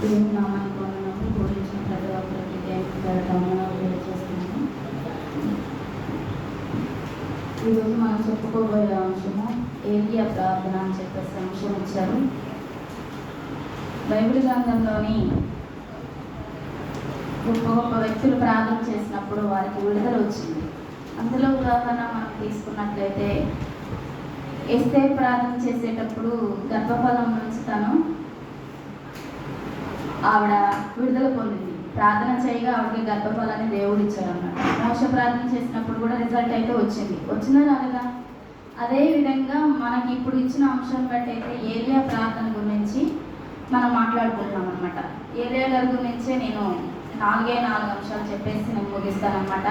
దేవుని నామానికి వందనాలు బోధించిన ప్రతి ఒక్కరికి దేవునికి వందనాలు చేస్తున్నాను ఈరోజు మనం చెప్పుకోబోయే అంశము ఏరియా ప్రార్థన అని చెప్పేసి అంశం ఇచ్చారు. బైబిల్ గ్రంథంలోని గొప్ప గొప్ప వ్యక్తులు ప్రార్థన చేసినప్పుడు వారికి విడుదల వచ్చింది. అందులో ఉదాహరణ మనం తీసుకున్నట్లయితే ఎస్తే ప్రార్థన చేసేటప్పుడు గర్భఫలం నుంచి తను ఆవిడ విడుదల పొందింది. ప్రార్థన చేయగా ఆవిడకి గర్భఫలాన్ని దేవుడు ఇచ్చాడు అన్నమాట మోస ప్రార్థన చేసినప్పుడు కూడా రిజల్ట్ అయితే వచ్చింది. వచ్చిందా రాలేదా? అదే విధంగా మనకి ఇప్పుడు ఇచ్చిన అంశం బట్టి అయితే ఏరియా ప్రార్థన గురించి మనం మాట్లాడుకుంటున్నాం అనమాట ఏరియా గారి గురించే నేను నాలుగే నాలుగు అంశాలు చెప్పేసి నేను ముగిస్తానమాట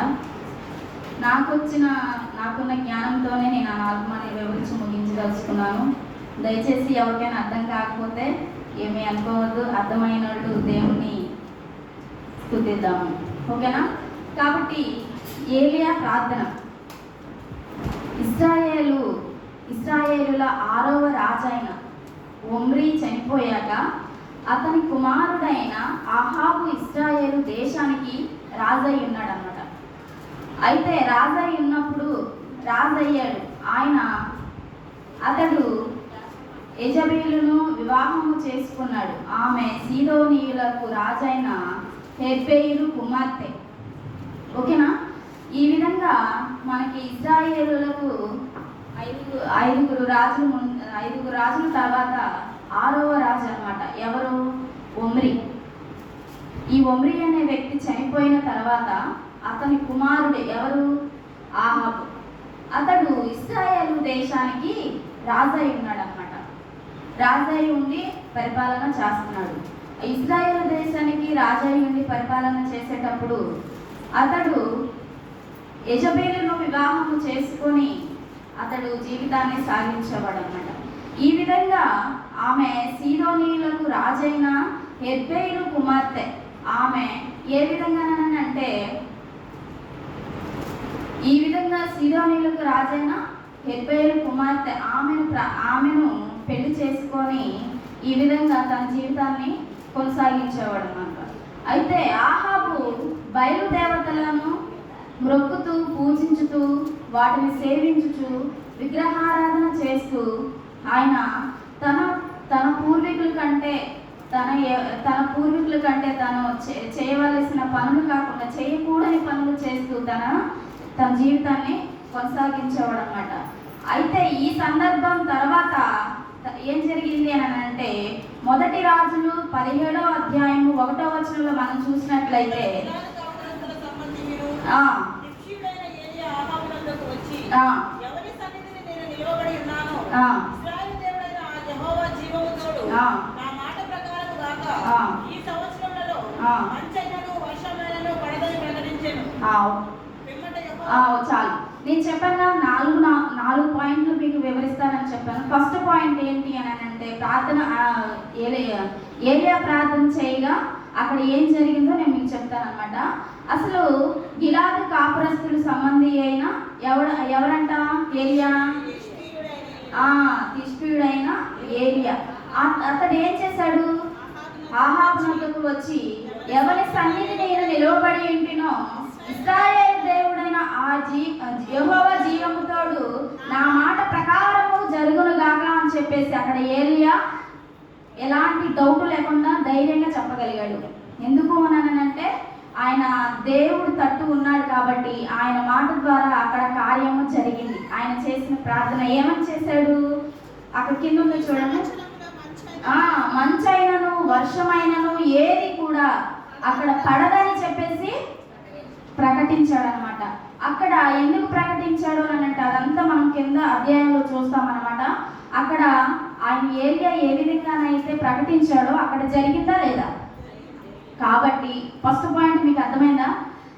నాకు వచ్చిన నాకున్న జ్ఞానంతోనే నేను ఆ నాలుగు మంది వివరించి ముగించదలుచుకున్నాను. దయచేసి ఎవరికైనా అర్థం కాకపోతే ఏమీ అనుకోవద్దు. అర్థమైనట్టు దేవుణ్ణి స్థుతిద్దాము. ఓకేనా? కాబట్టి ఏలియా ప్రార్థన. ఇస్రాయేలు ఇస్రాయేలుల ఆరవ రాజైన ఒమ్రీ చనిపోయాక అతని కుమారుడైన ఆహాబు ఇస్రాయేలు దేశానికి రాజై ఉన్నాడనమాట అయితే రాజై ఉన్నప్పుడు రాజయ్యాడు. ఆయన అతడు యజబేలును వివాహము చేసుకున్నాడు. ఆమె సీదోనీయులకు రాజైన హెర్బేయులు కుమార్తె. ఓకేనా? ఈ విధంగా మనకి ఇజ్రాయేలులకు ఐదుగురు ఐదుగురు రాజులు ఐదుగురు రాజుల తర్వాత ఆరవ రాజు అనమాట ఎవరు? ఒమ్రి. ఈ ఒమ్రి అనే వ్యక్తి చనిపోయిన తర్వాత అతని కుమారుడు ఎవరు? ఆహాబు. అతడు ఇస్రాయేల్ దేశానికి రాజై ఉన్నాడు. రాజై ఉండి పరిపాలన చేస్తున్నాడు. ఇస్రాయేల్ దేశానికి రాజై ఉండి పరిపాలన చేసేటప్పుడు అతడు యజబేలును వివాహము చేసుకొని అతడు జీవితాన్ని సాగించేవాడు అనమాట ఈ విధంగా ఆమె సీదోనీయులకు రాజైన హెర్బేలు కుమార్తె. ఆమె ఏ విధంగానంటే ఈ విధంగా సీదోనీయులకు రాజైన హెర్బేలు కుమార్తె ఆమెను ప్ర- ఆమెను పెళ్ళి చేసుకొని ఈ విధంగా తన జీవితాన్ని కొనసాగించేవాడు అనమాట అయితే ఆహాబు బయలుదేవతలను మ్రొక్కుతూ పూజించుతూ వాటిని సేవించుచు విగ్రహారాధన చేస్తూ ఆయన తన తన పూర్వీకుల కంటే తన తన పూర్వీకుల కంటే తను చేయవలసిన పనులు కాకుండా చేయకూడని పనులు చేస్తూ తన తన జీవితాన్ని కొనసాగించేవాడు అనమాట అయితే ఈ సందర్భం తర్వాత ఏం జరిగింది అని అంటే మొదటి రాజులు పదిహేడో అధ్యాయము ఒకటో వచనంలో మనం చూసినట్లయితే చాలు. నేను చెప్పాను కదా, నాలుగు నాలుగు పాయింట్లు మీకు వివరిస్తానని చెప్పాను. ఫస్ట్ పాయింట్ ఏంటి అని అంటే ప్రార్థన ఏరియా ఏలియా ప్రార్థన చేయగా అక్కడ ఏం జరిగిందో నేను మీకు చెప్తాను అనమాట అసలు గిలాదు కాపురస్తులు సంబంధి అయిన ఎవడ ఎవరంట? ఏలియా? తిష్పీయుడైన ఏలియా. అతడు ఏం చేశాడు? ఆహాబునకు వచ్చి ఎవరి సన్నిధి నేను నిలవబడి ఉంటినో ఇస్రాయేల్ ఆ జీ యెహోవా జీవముతోడు నా మాట ప్రకారము జరుగును గాక అని చెప్పేసి అక్కడ ఏలియా ఎలాంటి డౌట్ లేకుండా ధైర్యంగా చెప్పగలిగాడు. ఎందుకు అనంటే ఆయన దేవుడు తట్టు ఉన్నాడు కాబట్టి ఆయన మాట ద్వారా అక్కడ కార్యము జరిగింది. ఆయన చేసిన ప్రార్థన ఏమని చేశాడు? అక్కడ కింద ఉంది చూడండి. ఆ మంచైనను వర్షమైనను ఏది కూడా అక్కడ పడదని చెప్పేసి ప్రకటించాడు అనమాట అక్కడ ఎందుకు ప్రకటించాడు అని అంటే అదంతా మనం కింద అధ్యాయంలో చూస్తామన్నమాట. అక్కడ ఆయన ఏరియా ఏ విధంగానైతే ప్రకటించాడో అక్కడ జరిగిందా లేదా? కాబట్టి ఫస్ట్ పాయింట్ మీకు అర్థమైందా?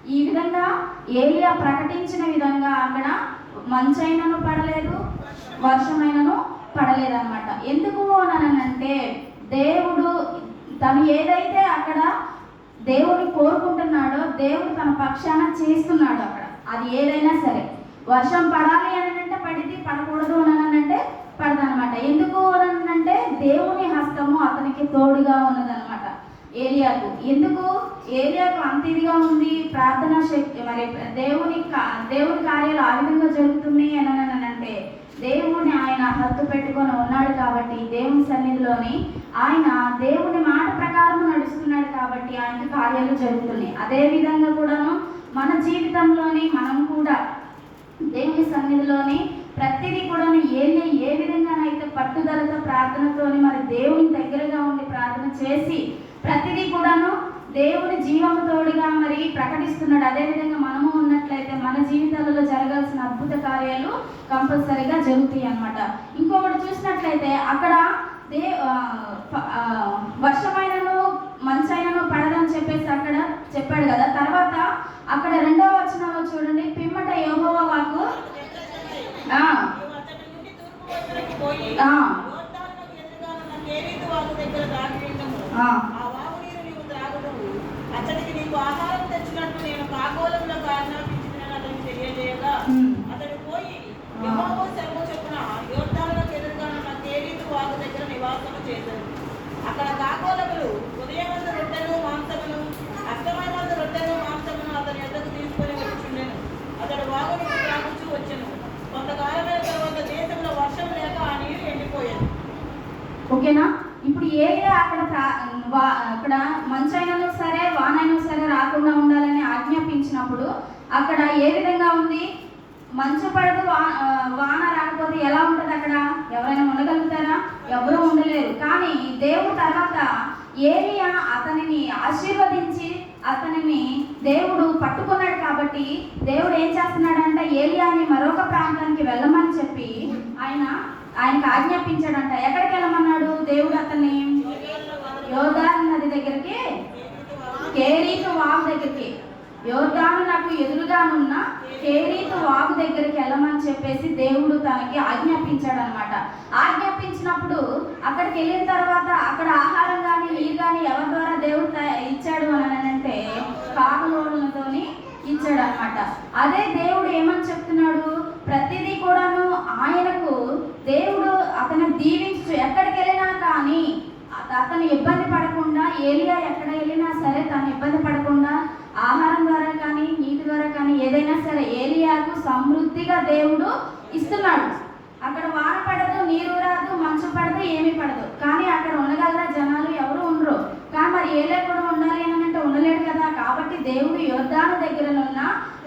ఈ విధంగా ఏరియా ప్రకటించిన విధంగా అక్కడ మంచైనను పడలేదు వర్షమైనను పడలేదన్నమాట. ఎందుకు అని అంటే దేవుడు తను ఏదైతే అక్కడ దేవుడు కోరుకుంటున్నాడో దేవుడు తన పక్షాన చేస్తున్నాడు అక్కడ. అది ఏదైనా సరే. వర్షం పడాలి అని అంటే పడితే పడకూడదు అని అంటే పడదనమాట. ఎందుకు అని అంటే దేవుని హస్తము అతనికి తోడుగా ఉన్నదనమాట. ఏలియాకు. ఎందుకు? ఏలియాకు అంత ఇదిగా ఉంది. ప్రార్థన శక్తి మరి దేవుని కా- దేవుని కార్యాలు ఆ విధంగా జరుగుతున్నాయి అని అని అంటే దేవుని ఆయన హత్తు పెట్టుకొని ఉన్నాడు కాబట్టి దేవుని సన్నిధిలోని ఆయన దేవుని మాట ప్రకారం నడుస్తున్నాడు కాబట్టి ఆయన కార్యాలు జరుగుతున్నాయి. అదే విధంగా కూడాను మన జీవితంలోని మనం కూడా దేవుని సన్నిధిలోని ప్రతిదీ కూడా ఏ ఏ విధంగానైతే పట్టుదలతో ప్రార్థనతోని మరి దేవుని దగ్గరగా ఉండి ప్రార్థన చేసి ప్రతిదీ కూడాను దేవుని జీవము తోడుగా మరి ప్రకటిస్తున్నాడు. అదేవిధంగా మనము ఉన్నట్లయితే మన జీవితాలలో జరగాల్సిన అద్భుత కార్యాలు కంపల్సరీగా జరుగుతాయి అన్నమాట. ఇంకొకటి చూసినట్లయితే అక్కడ దే ఆ, మంచైనను పడదని చెప్పేసి అక్కడ చెప్పాడు కదా. తర్వాత అక్కడ రెండవ వచనంలో చూడండి. పిమ్మట యెహోవా వాకు ఆ, నీవు అతడి నుండి తూర్పు వైపునకు పోయి ఆ. యోర్దానునకు ఎదురుగా ఉన్న కేరీతు వాగు దగ్గర దాటి ఉండము. ఆ. ఆ వాగు నీరు నీవు త్రాగుదువు. అతడికి నీకు ఆహారం తెచ్చినట్టు నేను కాకోలములకు ఆజ్ఞాపించినని అతనికి తెలియజేయగా ఉమ్. అతడు పోయి ఆ. యెహోవా సెలవు చొప్పున యోర్దానునకు ఎదురుగా ఉన్న కేరీతు వాగు దగ్గర నివాసము చేశాడు అక్కడ కాకోలములు ఉదయమందు రొట్టెలు మాంసమును అస్తమయమందు రొట్టెలు మాంసమును అతని యొద్దకు తీసుకొని వచ్చుండెను అతడు వాగు నీరు త్రాగుచూ వచ్చెను కొంతకాలమైన తర్వాత దేశంలో వర్షం లేక ఆ నీరు ఎండిపోయాను ఓకేనా? ఇప్పుడు ఏరియా అక్కడ ప్రా- వా- అక్కడ మంచైనా సరే వానైనా సరే రాకుండా ఉండాలని ఆజ్ఞాపించినప్పుడు అక్కడ ఏ విధంగా ఉంది? మంచు పడదు వాన రాకపోతే ఎలా ఉంటుంది అక్కడ? ఎవరైనా ఉండగలుగుతారా? ఎవరూ ఉండలేరు. కానీ దేవుడు తర్వాత ఏరియా అతనిని ఆశీర్వదించి అతనిని దేవుడు పట్టుకున్నాడు కాబట్టి దేవుడు ఏం చేస్తున్నాడంటే ఏలియాని మరొక ప్రాంతానికి వెళ్ళమని చెప్పి ఆయన ఆయనకు ఆజ్ఞాపించాడంట. ఎక్కడికి వెళ్ళమన్నాడు దేవుడు అతన్ని యోర్దాను నది దగ్గరికి కేరీతు వాగు దగ్గరికి యోర్దాను నాకు ఎదురుగానున్న కేరీతు వాగు దగ్గరికి వెళ్ళమని చెప్పేసి దేవుడు తనకి ఆజ్ఞాపించాడు అనమాట ఆజ్ఞాపించినప్పుడు అక్కడికి వెళ్ళిన తర్వాత అక్కడ ఆహారం కానీ నీరు కానీ ఎవరి ద్వారా దేవుడు త- ఇచ్చాడు అని అంటే కాకులోళ్ళతోని ఇచ్చాడు అనమాట అదే దేవుడు ఏమని చెప్తున్నాడు? ప్రతిదీ కూడాను ఆయనకు దేవుడు అతను దీవి తను అతను ఇబ్బంది పడకుండా ఏలియా ఎక్కడ వెళ్ళినా సరే తను ఇబ్బంది పడకుండా ఆహారం ద్వారా కానీ నీటి ద్వారా కానీ ఏదైనా సరే ఏలియాకు సమృద్ధిగా దేవుడు ఇస్తున్నాడు. అక్కడ వాన పడదు నీరు రాదు మంచు పడదు ఏమీ పడదు. కానీ అక్కడ ఉండగలరా జనాలు? ఎవరు ఉండరు. కానీ మరి ఏలే కూడా ఉండాలి అని అంటే ఉండలేడు కదా. కాబట్టి దేవుడు యోర్దాను దగ్గరనున్న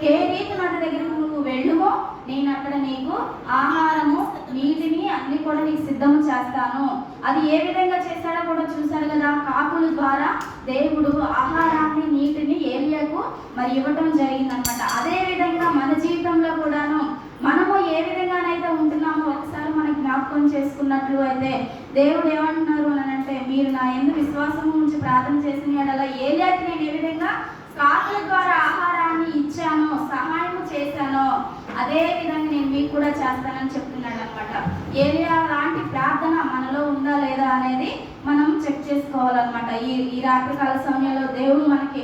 ఏ రీతి దగ్గరకు దగ్గర వెళ్ళువో నేను అక్కడ నీకు ఆహారము నీటిని అన్ని కూడా నీకు సిద్ధము చేస్తాను. అది ఏ విధంగా చేశాడో కూడా చూశారు కదా. కాకుల ద్వారా దేవుడు ఆహారాన్ని నీటిని ఏలియాకు మరి ఇవ్వటం జరిగిందనమాట. అదే విధంగా మన జీవితంలో కూడాను మనము ఏ విధంగానైతే ఉంటున్నామో ఒకసారి మనం జ్ఞాపకం చేసుకున్నట్లు అయితే దేవుడు ఏమంటున్నారు అని అంటే మీరు నా ఎందుకు విశ్వాసం ఉంచి ప్రార్థన చేసిన యెడల ఏలియాకి నేను ఏ విధంగా కాకుల ద్వారా ఆహారాన్ని ఇచ్చానో సహాయం చేశానో అదే విధంగా నేను మీకు కూడా చేస్తానని చెప్తున్నాడు అనమాట ఏలియా లాంటి ప్రార్థన మనలో ఉందా లేదా అనేది మనం చెక్ చేసుకోవాలన్నమాట. ఈ ఈ రాత్రికాల సమయంలో దేవుడు మనకి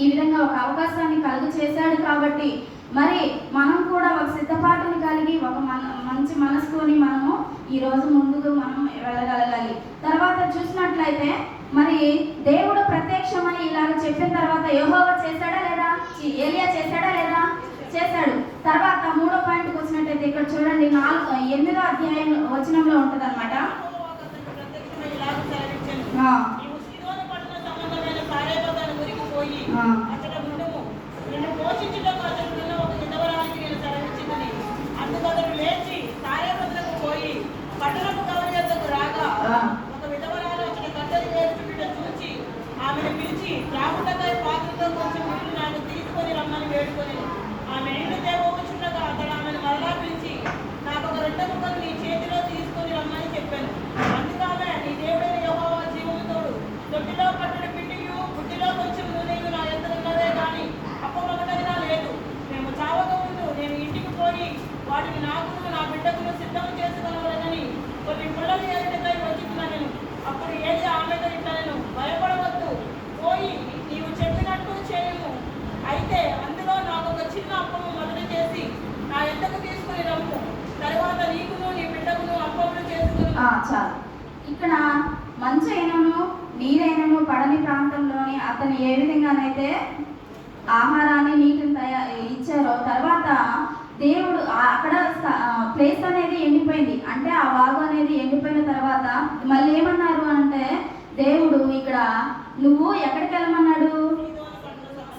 ఈ విధంగా ఒక అవకాశాన్ని కలుగు చేశాడు కాబట్టి మరి మనం కూడా ఒక సిద్ధపాటుని కలిగి ఒక మన మంచి మనసుతోని మనము ఈ రోజు ముందుకు మనం వెళ్ళగలగాలి. తర్వాత చూసినట్లయితే మరి దేవుడు ప్రత్యక్షమని ఇలాగ చెప్పిన తర్వాత యెహోవా చేశాడా లేదా? ఏలియా చేశాడా లేదా? చేశాడు. తర్వాత మూడు ఇక్కడ చూడండి నాలుగు ఎనిమిదో అధ్యాయం వచనంలో ఉంటుంది అనమాట పోయి ఒక పోయి పట్టణపు రాగా ఒక పిలిచి పాత్రతో కొంచెం తీసుకొని రమ్మని వేడుకొని ఆమె నీళ్ళు తేవచ్చుండగా అతడు ఆమెను మరలా పిలిచి నాకు ఒక రొట్టె ముక్కను నీ చేతిలో తీసుకొని రమ్మని చెప్పాను. అందుకు ఆమె నీ దేవుడైన యెహోవా జీవము తోడు దొడ్డిలో పట్టడి మార్చాలి. ఇక్కడ మంచైనను నీరైనను పడని ప్రాంతంలోని అతను ఏ విధంగానైతే ఆహారాన్ని నీటిని తయారు ఇచ్చారో తర్వాత దేవుడు అక్కడ ప్లేస్ అనేది ఎండిపోయింది. అంటే ఆ వాగు అనేది ఎండిపోయిన తర్వాత మళ్ళీ ఏమన్నారు అంటే దేవుడు ఇక్కడ నువ్వు ఎక్కడికి వెళ్ళమన్నాడు?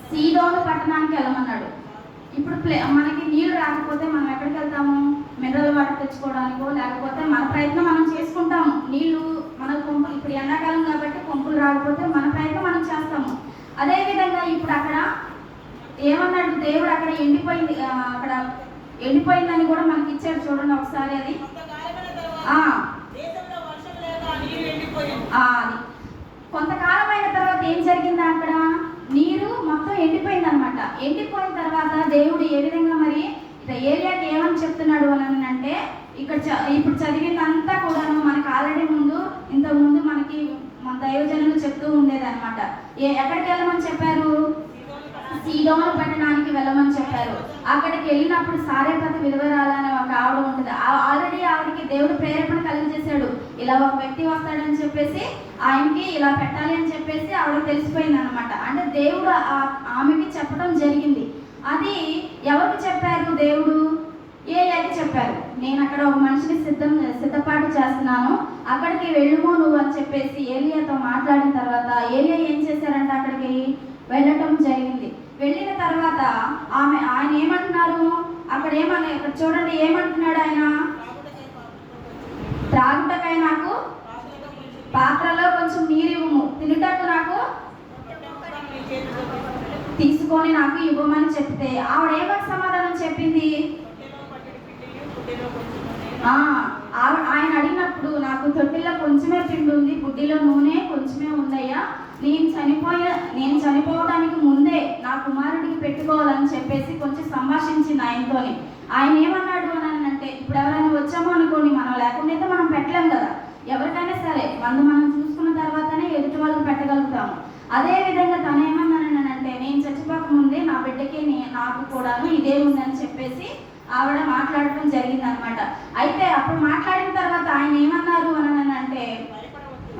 సీదోను పట్టణానికి వెళ్ళమన్నాడు. ఇప్పుడు ప్లే మనకి నీళ్ళు రాకపోతే మనం ఎక్కడికి వెళ్తాము? మినరల్ వాటర్ తెచ్చుకోవడానికో లేకపోతే మన ప్రయత్నం మనం చేసుకుంటాము. నీళ్ళు మన పంపులు ఇప్పుడు ఎండాకాలం కాబట్టి పంపులు రాకపోతే మన ప్రయత్నం మనం చేస్తాము. అదేవిధంగా ఇప్పుడు అక్కడ ఏమన్నాడు? దేవుడు అక్కడ ఎండిపోయింది అక్కడ ఎండిపోయిందని కూడా మనకి ఇచ్చాడు చూడండి ఒకసారి అది. కొంతకాలమైన తర్వాత అది. కొంతకాలం అయిన తర్వాత ఏం జరిగింది అక్కడ? నీరు మొత్తం ఎండిపోయింది అనమాట ఎండిపోయిన తర్వాత దేవుడు ఏ విధంగా మరి ఏరియాకి ఏమని చెప్తున్నాడు అని అంటే ఇక్కడ చ- ఇప్పుడు చదివిందంతా కూడాను మనకి ఆల్రెడీ ముందు ఇంతకు ముందు మనకి మన దైవజనులు చెప్తూ ఉండేది అనమాట ఎక్కడికి వెళ్ళమని చెప్పారు? సీదోను పట్టణానికి వెళ్ళమని చెప్పారు. అక్కడికి వెళ్ళినప్పుడు సారేపతి విలువరాల అనే ఒక ఆవిడ ఉంటుంది. ఆ- ఆల్రెడీ ఆవిడకి దేవుడు ప్రేరేపణ కలిగజేశాడు ఇలా ఒక వ్యక్తి వస్తాడని చెప్పేసి ఆయనకి ఇలా పెట్టాలి అని చెప్పేసి ఆవిడ తెలిసిపోయింది అనమాట అంటే దేవుడు ఆమెకి చెప్పడం జరిగింది. అది ఎవరికి చెప్పారు దేవుడు? ఏలియాకి చెప్పారు. నేను అక్కడ ఒక మనిషిని సిద్ధం సిద్ధపాటు చేస్తున్నాను. అక్కడికి వెళ్ళుము నువ్వు అని చెప్పేసి ఏలియాతో మాట్లాడిన తర్వాత ఏలియా ఏం చేశారంట అక్కడికి? వెళ్ళటం జరిగింది. వెళ్ళిన తర్వాత ఆమె ఆయన ఏమంటున్నారు? అక్కడ ఏమని ఇక్కడ చూడండి ఏమంటున్నాడు ఆయన? త్రాగుటకై నాకు? పాత్రలో కొంచెం నీరు ఇవ్వము. తినుటకు నాకు? తీసుకొని నాకు ఇవ్వమని చెప్తే ఆవిడ ఏమని సమాధానం చెప్పింది? ఆయన అడిగినప్పుడు నాకు తొట్టిలో కొంచెమే పిండి ఉంది బుడ్డిలో నూనె కొంచెమే ఉందయ్యా. నేను చనిపోయే నేను చనిపోవడానికి ముందే నా కుమారుడికి పెట్టుకోవాలని చెప్పేసి కొంచెం సంభాషించింది ఆయనతోని ఆయన ఏమన్నాడు అని అంటే ఇప్పుడు ఎవరైనా వచ్చామో అనుకోండి మనం లేకుండా మనం పెట్టలేం కదా. ఎవరికైనా సరే మందు మనం చూసుకున్న తర్వాతనే ఎదుటి వాళ్ళకి పెట్టగలుగుతాము. అదే విధంగా నేను చచ్చిపోక నా బిడ్డకి నాకు కూడాను ఇదే ఉందని చెప్పేసి ఆవిడ మాట్లాడటం జరిగింది అనమాట అయితే అప్పుడు మాట్లాడిన తర్వాత ఆయన ఏమన్నారు అని అంటే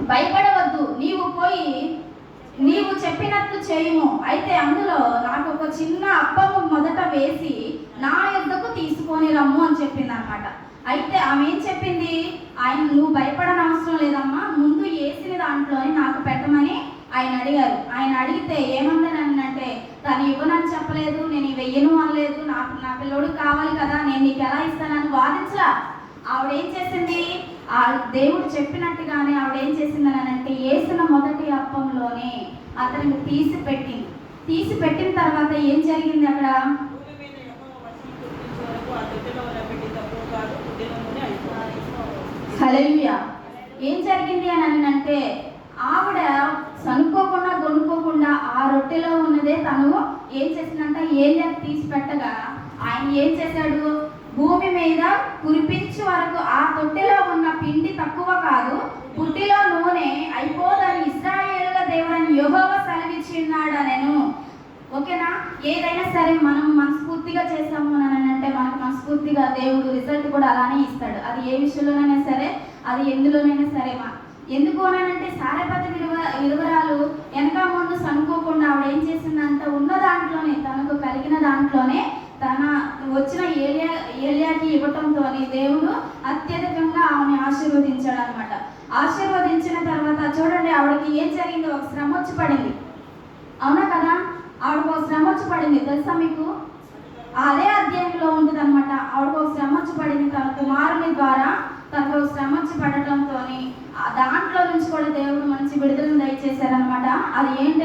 భయపడవద్దు నీవు పోయి నీవు చెప్పినట్లు చేయము. అయితే అందులో నాకు ఒక చిన్న అప్పము మొదట వేసి నా యొద్దకు తీసుకొని రమ్ము అని చెప్పింది అనమాట అయితే ఆమె ఏం చెప్పింది? ఆయన నువ్వు భయపడని అవసరం లేదమ్మా. ముందు వేసిన దాంట్లోని నాకు పెట్టమని ఆయన అడిగారు. ఆయన అడిగితే ఏమన్నాను తను ఇవ్వనని చెప్పలేదు నేను వెయ్యను అనలేదు నాకు నా పిల్లోడు కావాలి కదా నేను నీకు ఎలా ఇస్తానని వాదించలా. ఆవిడ ఏం చేసింది? ఆ దేవుడు చెప్పినట్టుగానే ఆవిడ ఏం చేసింది అని అంటే వేసిన మొదటి అప్పంలోనే అతనికి తీసి పెట్టింది. తీసి పెట్టిన తర్వాత ఏం జరిగింది అక్కడ? ఏం జరిగింది అని అంటే ఆవిడ సనుక్కోకుండా కొనుక్కోకుండా ఆ రొట్టెలో ఉన్నదే తను ఏం చేసిందంట? ఏలియాకి తీసి పెట్టగా ఆయన ఏం చేశాడు? భూమి మీద కురిపించే వరకు ఆ తొట్టెలో ఉన్న పిండి తక్కువ కాదు పుట్టిలో నూనె అయిపోదని ఇస్రాయేలుల దేవుడని యోగవ సెలవిచ్చిన్నాడు నేను ఓకేనా? ఏదైనా సరే మనం మనస్ఫూర్తిగా చేసాము అని అంటే మనకు మనస్ఫూర్తిగా దేవుడు రిజల్ట్ కూడా అలానే ఇస్తాడు. అది ఏ విషయంలోనైనా సరే అది ఎందులోనైనా సరే మా ఎందుకు అనంటే సారేపతి విలువ విలువరాలు వెనక ముందు సనుకోకుండా ఆవిడ ఏం చేసిందంత ఉన్న దాంట్లోనే తనకు కలిగిన దాంట్లోనే తన వచ్చిన ఏలియా ఏలియాకి ఇవ్వటంతో దేవుడు అత్యధికంగా ఆమెను ఆశీర్వదించాడు అనమాట ఆశీర్వదించిన తర్వాత చూడండి ఆవిడకి ఏం జరిగింది? ఒక శ్రమ వచ్చి పడింది. అవునా కదా? ఆవిడకు ఒక శ్రమ వచ్చి పడింది. తెలుసా మీకు? అదే అధ్యాయంలో ఉంటుంది అనమాట ఆవిడకు ఒక శ్రమ వచ్చి పడింది. తన కుమారుని ద్వారా తనకు శ్రమ వచ్చి పడటంతో దాంట్లో నుంచి కూడా దేవుడు మంచి విడుదలను దయచేశారనమాట అది ఏంటి